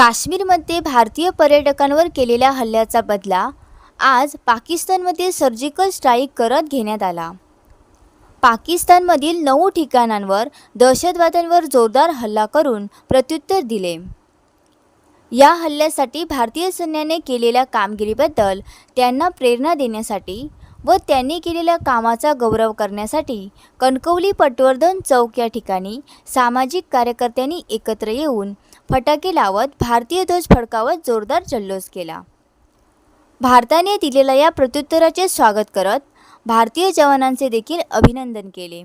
काश्मीरमध्ये भारतीय पर्यटकांवर केलेल्या हल्ल्याचा बदला आज पाकिस्तानमध्ये सर्जिकल स्ट्राईक करत घेण्यात आला. पाकिस्तानमधील नऊ ठिकाणांवर दहशतवाद्यांवर जोरदार हल्ला करून प्रत्युत्तर दिले. या हल्ल्यासाठी भारतीय सैन्याने केलेल्या कामगिरीबद्दल त्यांना प्रेरणा देण्यासाठी व त्यांनी केलेल्या कामाचा गौरव करण्यासाठी कणकवली पटवर्धन चौक या ठिकाणी सामाजिक कार्यकर्त्यांनी एकत्र येऊन फटाके लावत भारतीय ध्वज फडकावत जोरदार जल्लोष केला. भारताने दिलेल्या या प्रत्युत्तराचे स्वागत करत भारतीय जवानांचे देखील अभिनंदन केले.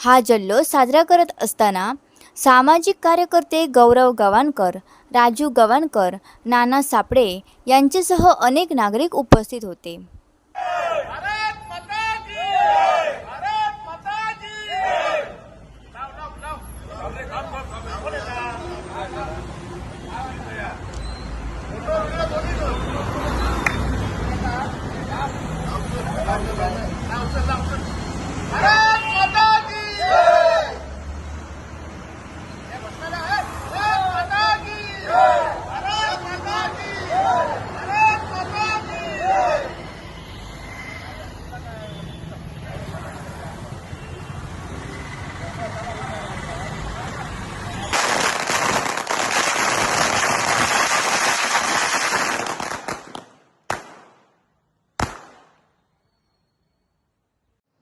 हा जल्लोष साजरा करत असताना सामाजिक कार्यकर्ते गौरव गवाणकर राजू गवाणकर नाना सापडे यांच्यासह अनेक नागरिक उपस्थित होते.